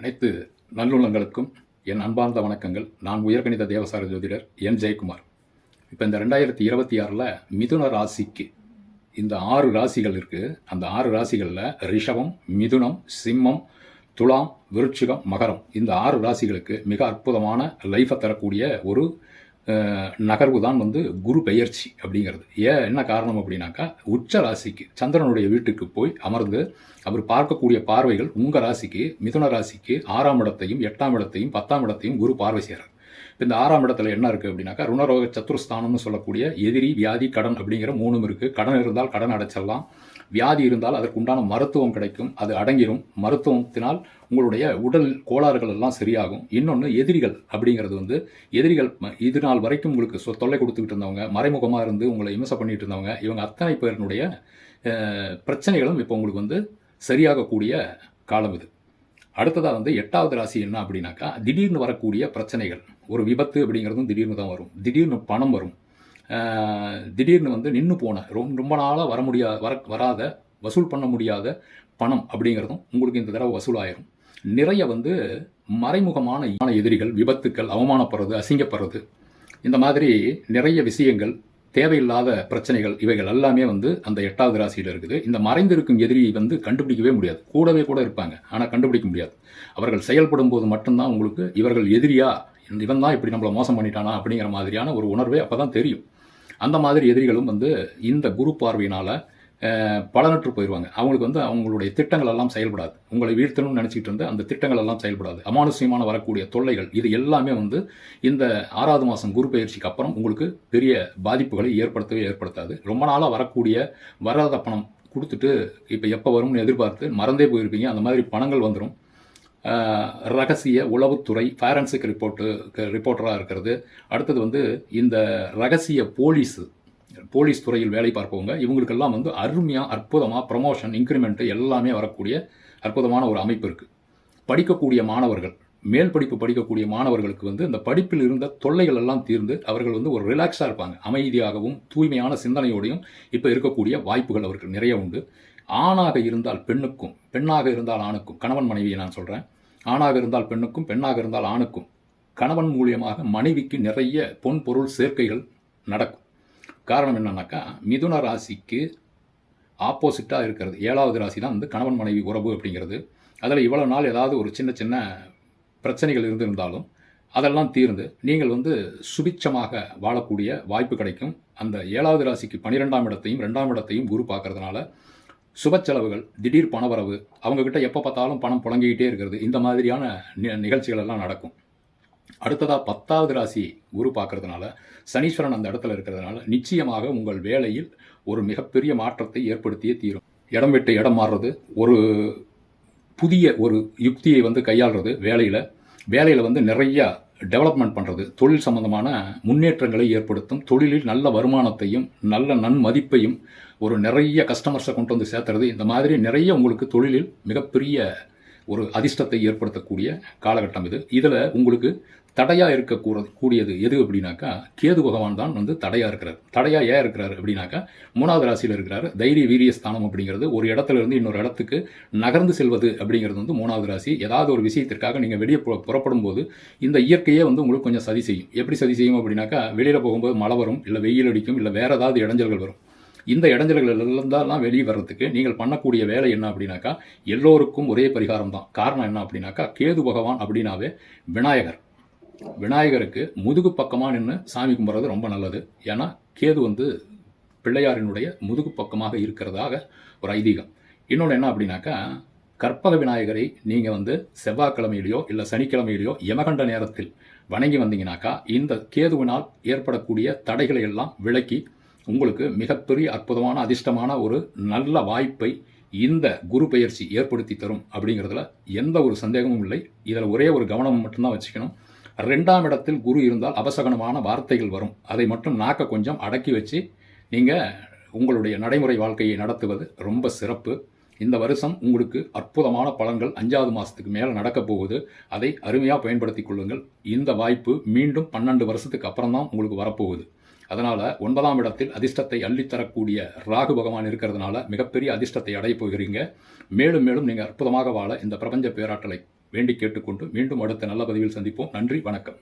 அனைத்து நல்லுள்ளங்களுக்கும் என் அன்பார்ந்த வணக்கங்கள். நான் உயர்கணித தேவசார ஜோதிடர் என் ஜெயக்குமார். இப்போ இந்த ரெண்டாயிரத்தி இருபத்தி ஆறில் மிதுன ராசிக்கு இந்த ஆறு ராசிகள் இருக்குது அந்த ஆறு ராசிகளில் ரிஷபம் மிதுனம் சிம்மம் துலாம் விருட்சிகம் மகரம் இந்த ஆறு ராசிகளுக்கு மிக அற்புதமான லைஃபை தரக்கூடிய ஒரு நகர்வு தான் வந்து குரு பெயர்ச்சி அப்படிங்கிறது. ஏன் என்ன காரணம் அப்படின்னாக்கா உச்ச ராசிக்கு சந்திரனுடைய வீட்டுக்கு போய் அமர்ந்து அவர் பார்க்கக்கூடிய பார்வைகள் உங்கள் ராசிக்கு மிதுன ராசிக்கு ஆறாம் இடத்தையும் எட்டாம் இடத்தையும் பத்தாம் இடத்தையும் குரு பார்வை செய்கிறார். இந்த ஆறாம் இடத்துல என்ன இருக்குது அப்படின்னாக்கா ருணரோக சத்துருஸ்தானம்னு சொல்லக்கூடிய எதிரி வியாதி கடன் அப்படிங்கிற மூணும் இருக்குது கடன் இருந்தால் கடன் அடைச்சிடலாம். வியாதி இருந்தால் அதற்கு உண்டான மருத்துவம் கிடைக்கும். அது அடங்கிரும். மருத்துவத்தினால் உங்களுடைய உடல் கோளாறுகள் எல்லாம் சரியாகும். இன்னொன்று எதிரிகள் அப்படிங்கிறது வந்து எதிரிகள் இது நாள் வரைக்கும் உங்களுக்கு சொ- தொல்லை கொடுத்துக்கிட்டு இருந்தவங்க மறைமுகமாக இருந்து உங்களை இமசை பண்ணிட்டு இருந்தவங்க இவங்க அத்தனை பேரினுடைய பிரச்சனைகளும் இப்போ உங்களுக்கு வந்து சரியாகக்கூடிய காலம் இது. அடுத்ததாக வந்து எட்டாவது ராசி என்ன அப்படின்னாக்கா திடீர்னு வரக்கூடிய பிரச்சனைகள். ஒரு விபத்து அப்படிங்கிறதும் திடீர்னு தான் வரும். திடீர்னு பணம் வரும். திடீர்னு வந்து நின்று போன ரொம்ப ரொம்ப நாளாக வர முடியாத வர வராத வசூல் பண்ண முடியாத பணம் அப்படிங்கிறதும் உங்களுக்கு இந்த தடவை வசூலாயிரும். நிறைய வந்து மறைமுகமான எதிரிகள் விபத்துக்கள் அவமானப்படுறது அசிங்கப்படுறது இந்த மாதிரி நிறைய விஷயங்கள் தேவையில்லாத பிரச்சனைகள் இவைகள் எல்லாமே வந்து அந்த எட்டாவது ராசியில் இருக்குது. இந்த மறைந்திருக்கும் எதிரியை வந்து கண்டுபிடிக்கவே முடியாது. கூடவே கூட இருப்பாங்க. ஆனால் கண்டுபிடிக்க முடியாது. அவர்கள் செயல்படும் போது மட்டும்தான் உங்களுக்கு இவர்கள் எதிரியா இவன் தான் இப்படி நம்மளை மோசம் பண்ணிட்டானா அப்படிங்கிற மாதிரியான ஒரு உணர்வே அப்போ தான் தெரியும். அந்த மாதிரி எதிரிகளும் வந்து இந்த குரு பார்வையினால் பலனற்று போயிடுவாங்க அவங்களுக்கு வந்து அவங்களுடைய திட்டங்கள் எல்லாம் செயல்படாது. உங்களை வீழ்த்தணும்னு நினச்சிக்கிட்டு இருந்த அந்த திட்டங்கள் எல்லாம் செயல்படாது. அமானுஷ்யமான வரக்கூடிய தொல்லைகள் இது எல்லாமே வந்து இந்த ஆறாவது மாதம் குரு பயிற்சிக்கு அப்புறம் உங்களுக்கு பெரிய பாதிப்புகளை ஏற்படுத்தவே ஏற்படுத்தாது. ரொம்ப நாளாக வரக்கூடிய வராத பணம் கொடுத்துட்டு இப்போ எப்போ வரும்னு எதிர்பார்த்து மறந்தே போயிருப்பீங்க. அந்த மாதிரி பணங்கள் வந்துடும் ரகசிய உளவுத்துறை ஃபேரன்சிக் ரிப்போர்ட்டு ரிப்போர்ட்டராக இருக்கிறது. அடுத்தது வந்து இந்த ரகசிய போலீஸு போலீஸ் துறையில் வேலை பார்ப்பவங்க இவங்களுக்கெல்லாம் வந்து அருமையாக அற்புதமாக ப்ரமோஷன் இன்க்ரிமெண்ட்டு எல்லாமே வரக்கூடிய அற்புதமான ஒரு அமைப்பு இருக்குது படிக்கக்கூடிய மாணவர்கள் மேல் படிப்பு படிக்கக்கூடிய மாணவர்களுக்கு வந்து இந்த படிப்பில் இருந்த தொல்லைகள் எல்லாம் தீர்ந்து அவர்கள் வந்து ஒரு ரிலாக்ஸாக இருப்பாங்க. அமைதியாகவும் தூய்மையான சிந்தனையோடையும் இப்போ இருக்கக்கூடிய வாய்ப்புகள் அவருக்கு நிறைய உண்டு. ஆணாக இருந்தால் பெண்ணுக்கும் பெண்ணாக இருந்தால் ஆணுக்கும் கணவன் மனைவியை நான் சொல்கிறேன் ஆணாக இருந்தால் பெண்ணுக்கும் பெண்ணாக இருந்தால் ஆணுக்கும் கணவன் மூலியமாக மனைவிக்கு நிறைய பொன் பொருள் சேர்க்கைகள் நடக்கும். காரணம் என்னன்னாக்கா மிதுன ராசிக்கு ஆப்போசிட்டாக இருக்கிறது. ஏழாவது ராசி தான் வந்து கணவன் மனைவி உறவு அப்படிங்கிறது. அதில் இவ்வளோ நாள் ஏதாவது ஒரு சின்ன சின்ன பிரச்சனைகள் இருந்திருந்தாலும் அதெல்லாம் தீர்ந்து நீங்கள் வந்து சுபிச்சமாக வாழக்கூடிய வாய்ப்பு கிடைக்கும். அந்த ஏழாவது ராசிக்கு பன்னிரெண்டாம் இடத்தையும் ரெண்டாம் இடத்தையும் குரு பார்க்கறதுனால சுப செலவுகள் திடீர் பணவரவு அவங்கக்கிட்ட எப்போ பார்த்தாலும் பணம் புழங்கிக்கிட்டே இருக்கிறது. இந்த மாதிரியான நி- நிகழ்ச்சிகள் எல்லாம் நடக்கும். அடுத்ததாக பத்தாவது ராசி குரு பார்க்கறதுனால சனீஸ்வரன் அந்த இடத்துல இருக்கிறதுனால நிச்சயமாக உங்கள் வேலையில் ஒரு மிகப்பெரிய மாற்றத்தை ஏற்படுத்தியே தீரும். இடம் விட்டு இடம் மாறுறது ஒரு புதிய ஒரு யுக்தியை வந்து கையாளுறது வேலையில். வேலையில் வந்து நிறைய டெவலப்மெண்ட் பண்ணுறது தொழில் சம்மந்தமான முன்னேற்றங்களை ஏற்படுத்தும் தொழிலில் நல்ல வருமானத்தையும் நல்ல நன்மதிப்பையும் ஒரு நிறைய கஸ்டமர்ஸை கொண்டு வந்து சேர்த்துறது. இந்த மாதிரி நிறைய உங்களுக்கு தொழிலில் மிகப்பெரிய ஒரு அதிர்ஷ்டத்தை ஏற்படுத்தக்கூடிய காலகட்டம் இது. இதில் உங்களுக்கு தடையாக இருக்க கூடியது எது அப்படின்னாக்கா கேது பகவான் தான் வந்து தடையாக இருக்கிறார். தடையாக ஏன் இருக்கிறார் அப்படின்னாக்கா மூணாவது ராசியில் இருக்கிறார். தைரிய வீரிய ஸ்தானம் அப்படிங்கிறது ஒரு இடத்துல இருந்து இன்னொரு இடத்துக்கு நகர்ந்து செல்வது அப்படிங்கிறது வந்து மூணாவது ராசி. ஏதாவது ஒரு விஷயத்திற்காக நீங்கள் வெளியே புற- புறப்படும் போது இந்த இயற்கையே வந்து உங்களுக்கு கொஞ்சம் சதி செய்யும். எப்படி சதி செய்யும் அப்படின்னாக்கா வெளியில் போகும்போது மழை வரும் இல்லை வெயில் அடிக்கும் இல்லை வேறு ஏதாவது இடைஞ்சல்கள் வரும். இந்த இடைஞ்சல்கள் இருந்தாலாம் வெளியே வர்றதுக்கு நீங்கள் பண்ணக்கூடிய வேலை என்ன அப்படின்னாக்கா எல்லோருக்கும் ஒரே பரிகாரம் தான். காரணம் என்ன அப்படின்னாக்கா கேது பகவான் அப்படின்னாவே விநாயகர். விநாயகருக்கு முதுகு பக்கமாக நின்று சாமி கும்பிட்றது ரொம்ப நல்லது. ஏன்னா கேது வந்து பிள்ளையாரினுடைய முதுகு பக்கமாக இருக்கிறதாக ஒரு ஐதீகம். இன்னொன்று என்ன அப்படின்னாக்கா கற்பக விநாயகரை நீங்கள் வந்து செவ்வாய்க்கிழமையிலையோ இல்லை சனிக்கிழமையிலையோ யமகண்ட நேரத்தில் வணங்கி வந்தீங்கனாக்கா இந்த கேதுவினால் ஏற்படக்கூடிய தடைகளை எல்லாம் விலக்கி உங்களுக்கு மிகப்பெரிய அற்புதமான அதிர்ஷ்டமான ஒரு நல்ல வாய்ப்பை இந்த குரு பயிற்சி ஏற்படுத்தி தரும் அப்படிங்கிறதுல எந்த ஒரு சந்தேகமும் இல்லை. இதில் ஒரே ஒரு கவனம் மட்டும்தான் வச்சுக்கணும். ரெண்டாம் இடத்தில் குரு இருந்தால் அபசகனமான வார்த்தைகள் வரும். அதை மட்டும் நாக்க கொஞ்சம் அடக்கி வச்சு நீங்கள் உங்களுடைய நடைமுறை வாழ்க்கையை நடத்துவது ரொம்ப சிறப்பு. இந்த வருஷம் உங்களுக்கு அற்புதமான பலன்கள் அஞ்சாவது மாதத்துக்கு மேலே நடக்கப் போகுது. அதை அருமையாக பயன்படுத்திக் கொள்ளுங்கள். இந்த வாய்ப்பு மீண்டும் பன்னெண்டு வருஷத்துக்கு அப்புறம் தான் உங்களுக்கு வரப்போகுது. அதனால் ஒன்பதாம் இடத்தில் அதிர்ஷ்டத்தை அள்ளித்தரக்கூடிய ராகு பகவான் இருக்கிறதுனால மிகப்பெரிய அதிர்ஷ்டத்தை அடையப் போகிறீங்க. மேலும் மேலும் நீங்கள் அற்புதமாக வாழ இந்த பிரபஞ்ச பேராற்றலை வேண்டி கேட்டுக்கொண்டு மீண்டும் அடுத்த நல்ல பதிவில் சந்திப்போம். நன்றி வணக்கம்.